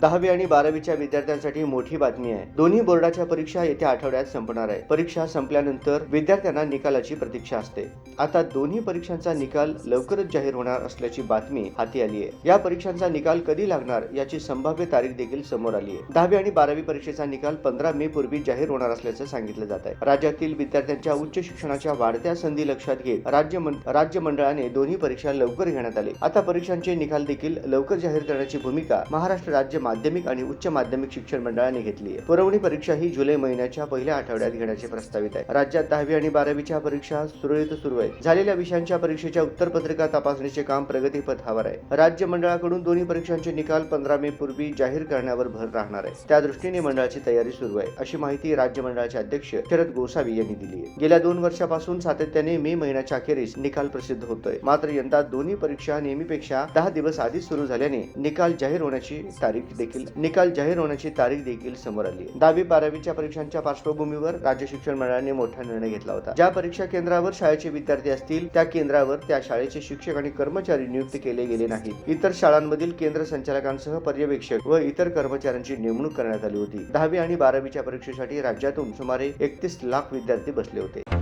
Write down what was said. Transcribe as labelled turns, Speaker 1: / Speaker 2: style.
Speaker 1: दहावी आणि बारावीच्या विद्यार्थ्यांसाठी मोठी बातमी आहे. दोन्ही बोर्डाच्या परीक्षा येत्या आठवड्यात संपणार आहे. परीक्षा संपल्यानंतर विद्यार्थ्यांना निकालाची प्रतीक्षा असते. आता दोन्ही परीक्षांचा निकाल लवकरच जाहीर होणार असल्याची बातमी हाती आली आहे. या परीक्षांचा निकाल कधी लागणार याची संभाव्य तारीख देखील समोर आली आहे. दहावी आणि बारावी परीक्षेचा निकाल पंधरा मे पूर्वी जाहीर होणार असल्याचं सांगितलं जात आहे. राज्यातील विद्यार्थ्यांच्या उच्च शिक्षणाच्या वाढत्या संधी लक्षात घेत राज्य राज्य मंडळाने दोन्ही परीक्षा लवकर घेण्यात आली. आता परीक्षांचे निकाल देखील लवकर जाहीर करण्याची भूमिका महाराष्ट्र राज्य माध्यमिक आणि उच्च माध्यमिक शिक्षण मंडळाने घेतली आहे. पुरवणी परीक्षा ही जुलै महिन्याच्या पहिल्या आठवड्यात घेण्याचे प्रस्तावित आहे. राज्यात दहावी आणि बारावीच्या परीक्षा सुरळीत सुरू आहेत. झालेल्या विषयांच्या परीक्षेच्या उत्तरपत्रिका तपासणीचे काम प्रगतीपथावर आहे. राज्य मंडळाकडून दोन्ही परीक्षांचे निकाल पंधरा मे पूर्वी जाहीर करण्यावर भर राहणार आहे. त्या दृष्टीने मंडळाची तयारी सुरू आहे अशी माहिती राज्य मंडळाचे अध्यक्ष शरद गोसावी यांनी दिली आहे. गेल्या दोन वर्षापासून सातत्याने मे महिन्याच्या अखेरीस निकाल प्रसिद्ध होतोय. मात्र यंदा दोन्ही परीक्षा नेहमीपेक्षा दहा दिवस आधीच सुरू झाल्याने निकाल जाहीर होण्याची तारीख देखील निकाल जाहीर होण्याची तारीख देखील समोर आली दहावी बारावीच्या परीक्षांच्या पार्श्वभूमीवर राज्य शिक्षण मंडळाने मोठा निर्णय घेतला होता. ज्या परीक्षा केंद्रावर शाळेचे विद्यार्थी असतील त्या केंद्रावर त्या शाळेचे शिक्षक आणि कर्मचारी नियुक्त केले गेले नाहीत. इतर शाळांमधील केंद्र संचालकांसह पर्यवेक्षक व इतर कर्मचाऱ्यांची नेमणूक करण्यात आली होती. दहावी आणि बारावीच्या परीक्षेसाठी राज्यातून सुमारे एकतीस लाख विद्यार्थी बसले होते.